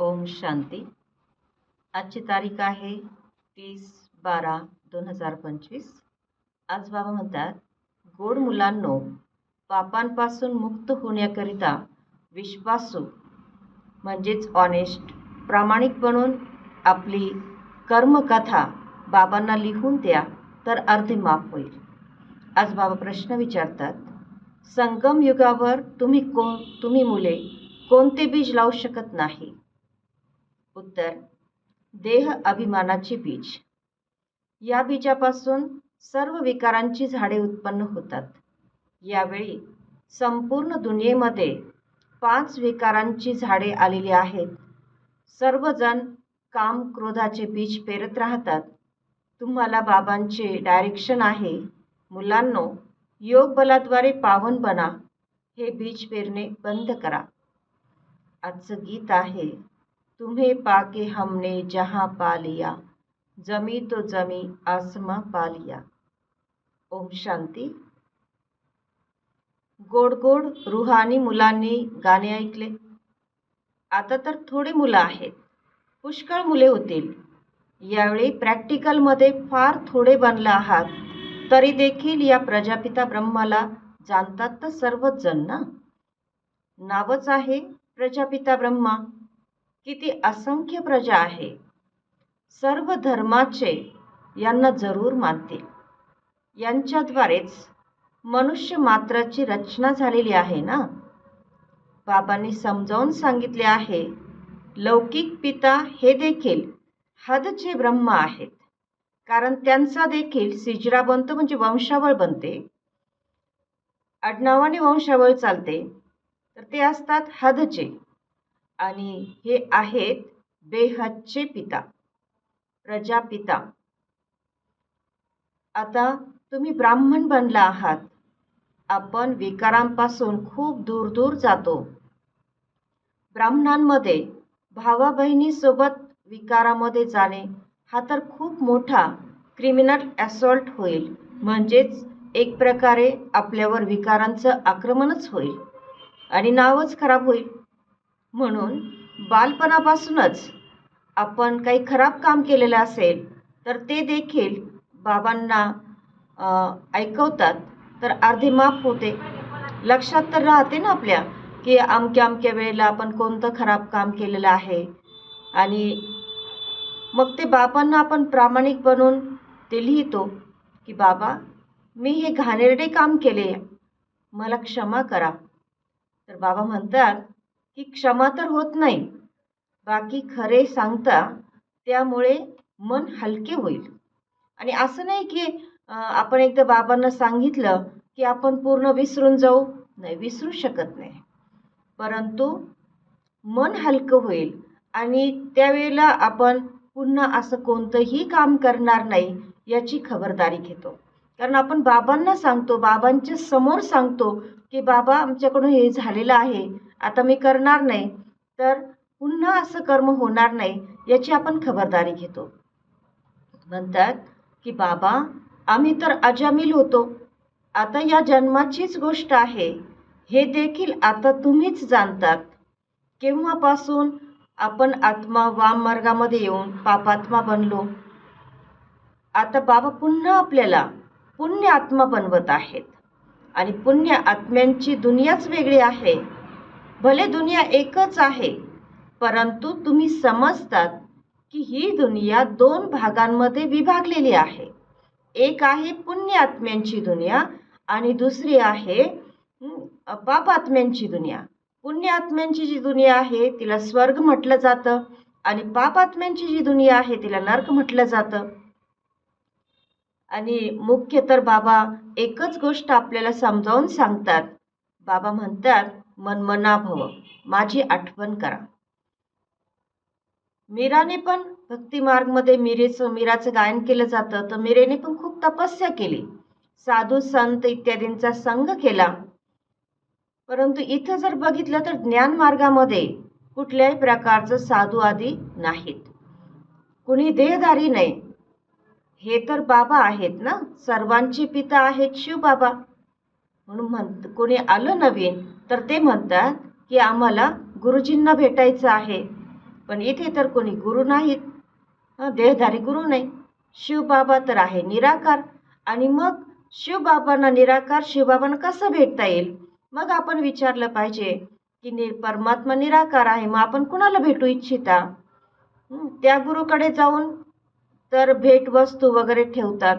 ओम शांती. आजची तारीख आहे तीस बारा दोन हजार पंचवीस. आज बाबा म्हणतात गोड मुलांनो पापांपासून मुक्त होण्याकरिता विश्वासू म्हणजेच ऑनेस्ट प्रामाणिक बनून आपली कर्मकथा बाबांना लिहून द्या तर अर्धे माफ होईल. आज बाबा प्रश्न विचारतात संगम युगावर तुम्ही कोण तुम्ही मुले कोणते बीज लावू शकत नाही? उत्तर देह अभिमानाचे बीज. या बीजापासून सर्व विकारांची झाडे उत्पन्न होतात. यावेळी संपूर्ण दुनियेमध्ये पाच विकारांची झाडे आलेली आहेत. सर्वजण काम क्रोधाचे बीज पेरत राहतात. तुम्हाला बाबांचे डायरेक्शन आहे. मुलांनो योग बलाद्वारे पावन बना. हे बीज पेरणे बंद करा. आजचं गीत आहे तुम्हें पाके हमने जहाँ पा लिया जमी तो जमी आसमा पा लिया। ओम शांती। गोड गोड रुहानी मुलांनी गाणे ऐकले. आता तर थोडे मुलं आहेत. पुष्कळ मुले होतील. यावेळी प्रॅक्टिकलमध्ये फार थोडे बनला आहात. तरी देखील या प्रजापिता ब्रह्माला जाणतात तर सर्वच जण ना? नावच आहे प्रजापिता ब्रह्मा. किती असंख्य प्रजा आहे. सर्व धर्माचे यांना जरूर मानतील. यांच्याद्वारेच मनुष्य मात्राची रचना झालेली आहे ना? बाबांनी समजावून सांगितले आहे लौकिक पिता हे देखील हदचे ब्रह्म आहेत. कारण त्यांचा देखील सिजरा बनतो म्हणजे वंशावळ बनते. आडनावाने वंशावळ चालते. तर ते असतात हदचे. आणि हे आहेत बेहदचे पिता प्रजापिता. आता तुम्ही ब्राह्मण बनला आहात. आपण विकारांपासून खूप दूर दूर जातो. ब्राह्मणांमध्ये भावा बहिणीसोबत विकारामध्ये जाणे हा तर खूप मोठा क्रिमिनल ॲसॉल्ट होईल. म्हणजेच एक प्रकारे आपल्यावर विकारांचं आक्रमणच होईल. आणि नावच खराब होईल. म्हणून बालपणापासूनच आपण काही खराब काम केलेलं असेल तर ते देखील बाबांना ऐकवतात. तर अर्धे माफ होते. लक्षात तर राहते ना आपल्या की अमक्या अमक्या वेळेला आपण कोणतं खराब काम केलेलं आहे? आणि मग ते बाबांना आपण प्रामाणिक बनून ते लिहितो की बाबा मी हे घाणेरडे काम केले मला क्षमा करा. तर बाबा म्हणतात की क्षमा तर होत नाही. बाकी खरे सांगता त्यामुळे मन हलके होईल. आणि असं नाही की आपण एकदा बाबांना सांगितलं की आपण पूर्ण विसरून जाऊ. नाही विसरू शकत नाही. परंतु मन हलकं होईल आणि त्यावेळेला आपण पुन्हा असं कोणतंही काम करणार नाही याची खबरदारी घेतो. कारण आपण बाबांना सांगतो बाबांच्या समोर सांगतो की बाबा आमच्याकडून हे झालेलं आहे. आता मी करणार नाही तर पुन्हा असं कर्म होणार नाही याची आपण खबरदारी घेतो. म्हणतात की बाबा आम्ही तर अजामील होतो. आता या जन्माचीच गोष्ट आहे. हे देखील आता तुम्हीच जाणतात. केव्हापासून आपण आत्मा वाम मार्गामध्ये येऊन पापात्मा बनलो? आता बाबा पुन्हा आपल्याला पुण्य आत्मा बनवत आहेत. आणि पुण्य आत्म्यांची दुनियाच वेगळी आहे. भले दुनिया एकच आहे परंतु तुम्ही समजतात की ही दुनिया दोन भागांमध्ये विभागलेली आहे. एक आहे पुण्य आत्म्यांची दुनिया आणि दुसरी आहे पापात्म्यांची दुनिया. पुण्य आत्म्यांची जी दुनिया आहे तिला स्वर्ग म्हटलं जातं आणि पापात्म्यांची जी दुनिया आहे तिला नर्क म्हटलं जातं. आणि मुख्य तर बाबा एकच गोष्ट आपल्याला समजावून सांगतात. बाबा म्हणतात मनमना भव माझी आठवण करा. मीराने पण भक्तिमार्गमध्ये मीरेचं मीराचं गायन केलं जातं. तर मीरेने पण खूप तपस्या केली. साधू संत इत्यादींचा संग केला. परंतु इथं जर बघितलं तर ज्ञान मार्गामध्ये कुठल्याही प्रकारचं साधू आदी नाहीत. कुणी देहधारी नाही. हे तर बाबा आहेत ना? सर्वांचे पिता आहेत शिव बाबा म्हणून म्हणत कोणी आलं नवीन तर ते म्हणतात की आम्हाला गुरुजींना भेटायचं आहे. पण इथे तर कोणी गुरु नाहीत. देहधारी गुरु नाही. शिवबाबा तर आहे निराकार. आणि मग शिवबाबांना निराकार शिवबाबांना कसं भेटता येईल? मग आपण विचारलं पाहिजे की नि परमात्मा निराकार आहे मग आपण कुणाला भेटू इच्छिता? त्या गुरुकडे जाऊन तर भेटवस्तू वगैरे ठेवतात.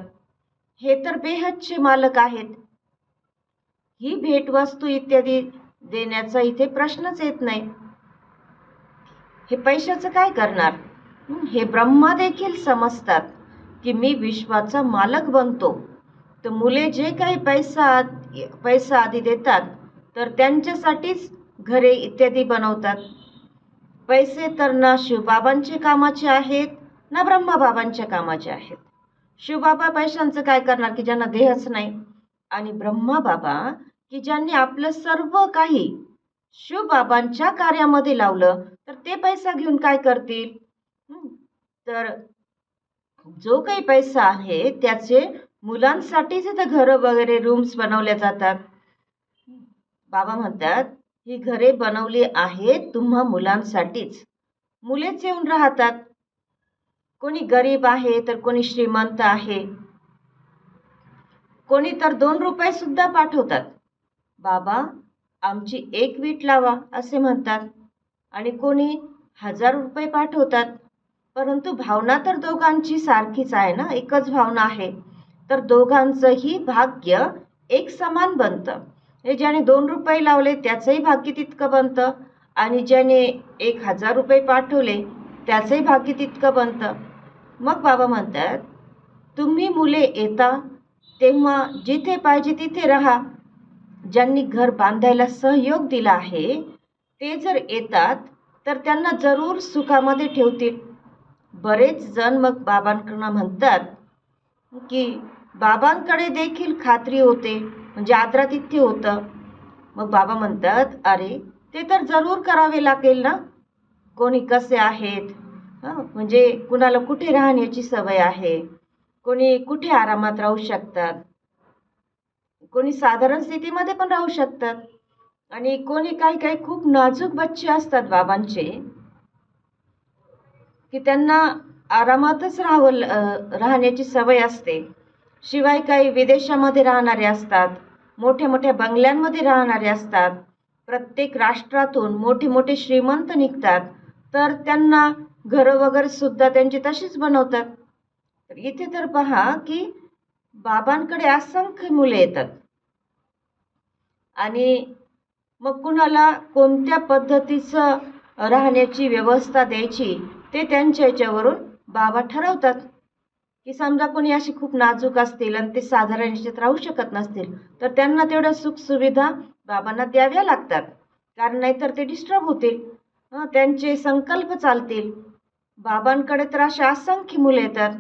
हे तर बेहदचे मालक आहेत. ही भेटवस्तू इत्यादी देण्याचा इथे प्रश्नच येत नाही. हे पैशाचं काय करणार? हे ब्रह्मा देखील समजतात की मी विश्वाचा मालक बनतो. तर मुले जे काही पैसा पैसा आधी देतात तर त्यांच्यासाठीच घरे इत्यादी बनवतात. पैसे तर ना शिवबाबांचे कामाचे आहेत ना ब्रह्माबाबांच्या कामाचे आहेत. शिवबाबा पैशांचं काय करणार की ज्यांना देहच नाही? आणि ब्रह्माबाबा की ज्यांनी आपलं सर्व काही शिवबाबांच्या कार्यामध्ये लावलं तर ते पैसा घेऊन काय करतील? तर जो काही पैसा आहे त्याचे मुलांसाठीच इथं घरं वगैरे रूम्स बनवल्या जातात. बाबा म्हणतात ही घरे बनवली आहेत तुम्हा मुलांसाठीच. मुलेच येऊन राहतात. कोणी गरीब आहे तर कोणी श्रीमंत आहे. कोणी तर दोन रुपये सुद्धा पाठवतात. बाबा आमची एक वीट लावा असे म्हणतात. आणि कोणी हजार रुपये पाठवतात. परंतु भावना तर दोघांची सारखीच आहे ना? एकच भावना आहे. तर दोघांचंही भाग्य एक समान बनतं. हे ज्याने दोन रुपये लावले त्याचंही भाग्य तितकं बनतं. आणि ज्याने एक हजार रुपये पाठवले त्याचंही भाग्य तितकं बनतं. मग बाबा म्हणतात तुम्ही मुले येता तेव्हा जिथे पाहिजे तिथे राहा. ज्यांनी घर बांधायला सहयोग दिला आहे ते जर येतात तर त्यांना जरूर सुखामध्ये ठेवतील. बरेच जण मग बाबांकडनं म्हणतात की बाबांकडे देखील खात्री होते म्हणजे आदरातिथ्य होतं. मग बाबा म्हणतात अरे ते तर जरूर करावे लागेल ना? कोणी कसे आहेत? म्हणजे कुणाला कुठे राहण्याची सवय आहे? कोणी कुठे आरामात राहू शकतात? कोणी साधारण स्थितीमध्ये पण राहू शकतात. आणि कोणी काही काही खूप नाजूक बच्चे असतात बाबांचे की त्यांना आरामातच राहावं राहण्याची सवय असते. शिवाय काही विदेशामध्ये राहणारे असतात मोठ्या मोठ्या बंगल्यांमध्ये राहणारे असतात प्रत्येक राष्ट्रातून मोठे मोठे श्रीमंत निघतात तर त्यांना घरं वगैरे सुद्धा त्यांची तशीच बनवतात. इथे तर पहा की बाबांकडे असंख्य मुले येतात. आणि मग कुणाला कोणत्या पद्धतीचं राहण्याची व्यवस्था द्यायची ते त्यांच्या याच्यावरून बाबा ठरवतात. की समजा कोणी अशी खूप नाजूक असतील आणि ते साधारण याच्यात राहू शकत नसतील तर त्यांना तेवढ्या सुखसुविधा बाबांना द्याव्या लागतात. कारण नाहीतर ते डिस्टर्ब होतील. हं, त्यांचे संकल्प चालतील. बाबांकडे तर अशा असंख्य मुलं येतात.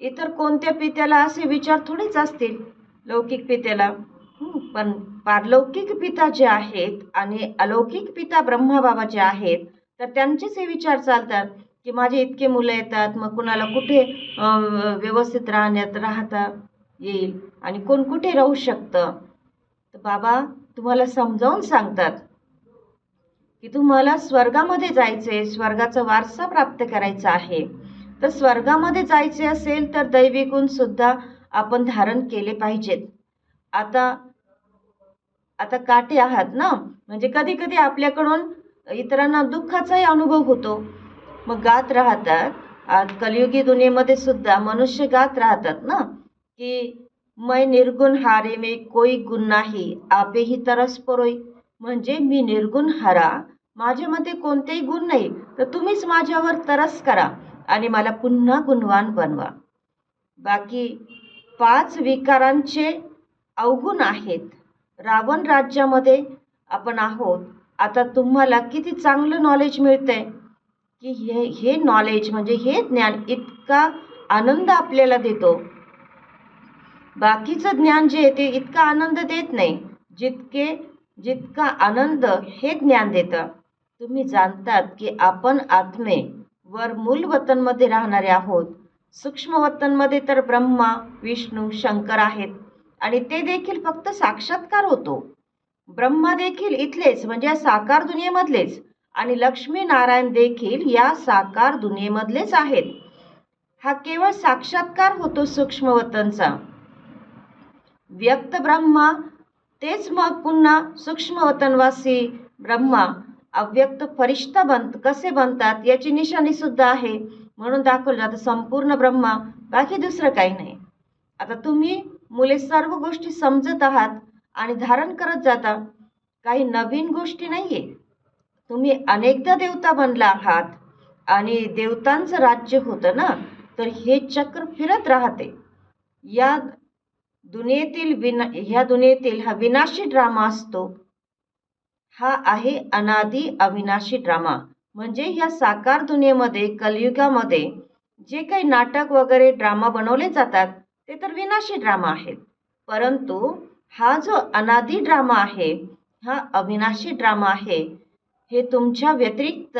इतर कोणत्या पित्याला असे विचार थोडेच असतील? लौकिक पित्याला. पण पारलौकिक पिता जे आहेत आणि अलौकिक पिता ब्रह्माबाबा जे आहेत तर त्यांचेच हे विचार चालतात की माझे इतके मुलं येतात मग कुणाला कुठे व्यवस्थित राहण्यात राहता येईल? आणि कोण कुठे राहू शकतं? तर बाबा तुम्हाला समजावून सांगतात की तुम्हाला स्वर्गामध्ये जायचे स्वर्गाचा वारसा प्राप्त करायचा आहे. तर स्वर्गामध्ये जायचे असेल तर दैवी गुणसुद्धा आपण धारण केले पाहिजेत. आता आता काटे आहात ना? म्हणजे कधी कधी आपल्याकडून इतरांना दुःखाचाही अनुभव होतो. मग गात राहतात. आज कलियुगी दुनियेमध्ये सुद्धा मनुष्य गात राहतात ना? की मै निर्गुण हारे मे कोई गुण नाही आपेही तरस परोई. म्हणजे मी निर्गुण हारा माझ्यामध्ये कोणतेही गुण नाही तर तुम्हीच माझ्यावर तरस करा. आणि मला पुन्हा गुणवान बनवा. बाकी पाच विकारांचे अवगुण आहेत. रावण राज्यामध्ये आपण आहोत. आता तुम्हाला किती चांगलं नॉलेज मिळतंय? की हे हे नॉलेज म्हणजे हे ज्ञान इतका आनंद आपल्याला देतो. बाकीचं ज्ञान जे आहे ते इतका आनंद देत नाही. जितके जितका आनंद हे ज्ञान देतं. तुम्ही जाणतात की आपण आत्मे वर मूल वतनमध्ये राहणारे आहोत. सूक्ष्म वतनमध्ये तर ब्रह्मा विष्णू शंकर आहेत आणि ते देखील फक्त साक्षात्कार होतो. ब्रह्मा देखील इथलेच म्हणजे या साकार दुनियेमधलेच आणि लक्ष्मीनारायण देखील या साकार दुनियेमधलेच आहेत. हा केवळ साक्षात्कार होतो सूक्ष्मवतनचा व्यक्त ब्रह्मा तेच मग पुन्हा सूक्ष्मवतनवासी ब्रह्मा अव्यक्त फरिश्ता बन कसे बनतात याची निशाणी सुद्धा आहे. म्हणून दाखवलं जातं संपूर्ण ब्रह्मा बाकी दुसरं काही नाही. आता तुम्ही मुले सर्व गोष्टी समजत आहात आणि धारण करत जाता. काही नवीन गोष्टी नाही आहे तुम्ही अनेकदा देवता बनला आहात आणि देवतांचं राज्य होतं ना तर हे चक्र फिरत राहते. या दुनियेतील विना ह्या दुनियेतील हा विनाशी ड्रामा असतो. हा आहे अनादी अविनाशी ड्रामा म्हणजे ह्या साकार दुनियेमध्ये कलियुगामध्ये जे काही नाटक वगैरे ड्रामा बनवले जातात ते तर विनाशी ड्रामा आहेत. परंतु हा जो अनादी ड्रामा आहे हा अविनाशी ड्रामा आहे हे तुमच्या व्यतिरिक्त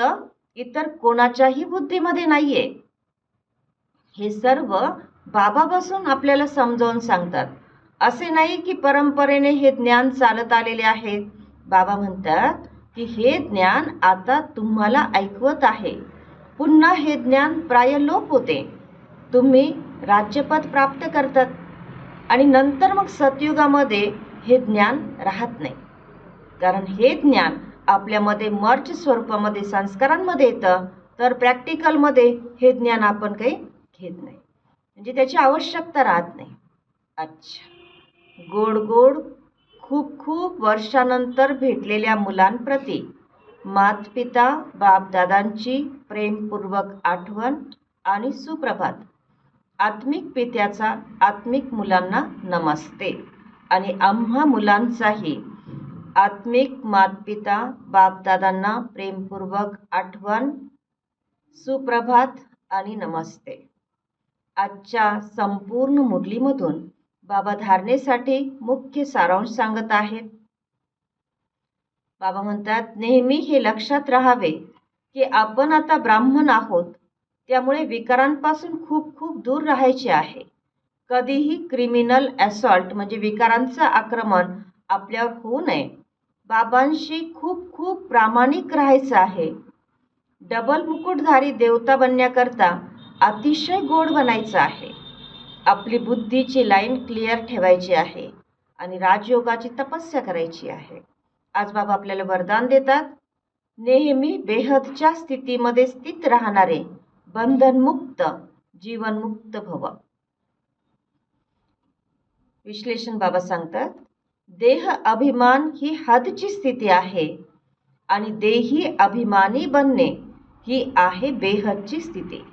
इतर कोणाच्याही बुद्धीमध्ये नाहीये. हे सर्व बाबा बसून आपल्याला समजावून सांगतात. असे नाही की परंपरेने हे ज्ञान चालत आलेले आहे. बाबा म्हणतात की हे ज्ञान आता तुम्हाला ऐकवत आहे. पुन्हा हे ज्ञान प्राय लोप होते. तुम्ही राज्यपद प्राप्त करतात आणि नंतर मग सतयुगामध्ये हे ज्ञान राहत नाही. कारण हे ज्ञान आपल्यामध्ये मर्च स्वरूपामध्ये संस्कारांमध्ये येतं. तर प्रॅक्टिकलमध्ये हे ज्ञान आपण काही घेत नाही. म्हणजे त्याची आवश्यकता राहत नाही. अच्छा. गोड गोड खूप खूप वर्षानंतर भेटलेल्या मुलांप्रती मातपिता बापदादांची प्रेमपूर्वक आठवण आणि सुप्रभात. आत्मिक पित्याचा आत्मिक मुलांना नमस्ते. आणि आम्हा मुलांचाही आत्मिक मातपिता बापदादांना प्रेमपूर्वक आठवण सुप्रभात आणि नमस्ते. आजच्या संपूर्ण मुरलीमधून बाबा धारणेसाठी मुख्य सारांश सांगत आहेत. बाबा म्हणतात नेहमी हे लक्षात राहावे की आपण आता ब्राह्मण आहोत त्यामुळे विकारांपासून खूप खूप दूर राहायचे आहे. कधीही क्रिमिनल असॉल्ट म्हणजे विकारांचं आक्रमण आपल्यावर होऊ नये. बाबांशी खूप खूप प्रामाणिक राहायचं आहे. डबल मुकुटधारी देवता बनण्याकरता अतिशय गोड बनायचं आहे. आपली बुद्धीची लाईन क्लिअर ठेवायची आहे आणि राजयोगाची तपस्या करायची आहे. आज बाबा आपल्याला वरदान देतात नेहमी बेहदच्या स्थितीमध्ये स्थित राहणारे बंधनमुक्त जीवनमुक्त भव. विश्लेषण बाबा सांगतात देह अभिमान ही हदची स्थिती आहे आणि देही अभिमानी बनणे ही आहे बेहदची स्थिती.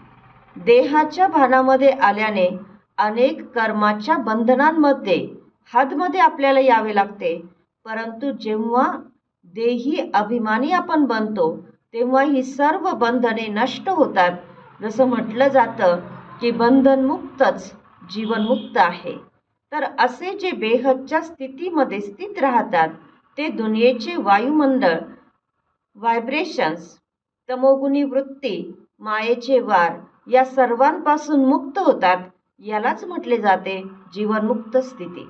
देहाच्या भानामध्ये आल्याने अनेक कर्माच्या बंधनांमध्ये हदमध्ये आपल्याला यावे लागते. परंतु जेव्हा देही अभिमानी आपण बनतो तेव्हा ही सर्व बंधने नष्ट होतात. जसं म्हटलं जातं की बंधनमुक्तच जीवनमुक्त आहे. तर असे जे बेहदच्या स्थितीमध्ये स्थित राहतात ते दुनियेचे वायुमंडळ व्हायब्रेशन्स तमोगुणी वृत्ती मायेचे वार या सर्वांपासून मुक्त होतात. यालाच म्हटले जाते जीवनमुक्त स्थिती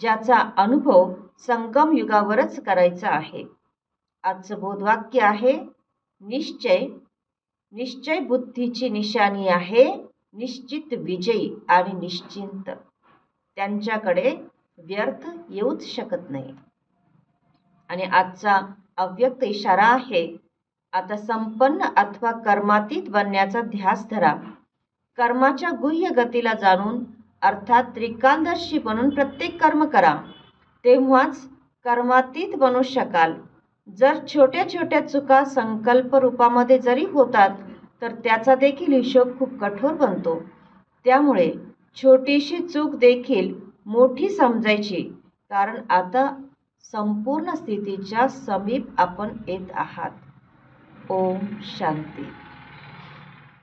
ज्याचा अनुभव संगम युगावरच करायचा आहे. आजचं बोधवाक्य आहे निश्चय निश्चय बुद्धीची निशाणी आहे निश्चित विजयी आणि निश्चिंत. त्यांच्याकडे व्यर्थ येऊच शकत नाही. आणि आजचा अव्यक्त इशारा आहे आता संपन्न अथवा कर्मातीत बनण्याचा ध्यास धरा कर्माच्या गुह्य गतीला जाणून अर्थात त्रिकालदर्शी बनून प्रत्येक कर्म करा. तेव्हाच कर्मातीत बनू शकाल. जर छोट्या छोट्या चुका संकल्प रूपामध्ये जरी होतात तर त्याचा देखील हिशोब खूप कठोर बनतो. त्यामुळे छोटीशी चूक देखील मोठी समजायची कारण आता संपूर्ण स्थितीच्या समीप आपण येत आहात. ओम शांती.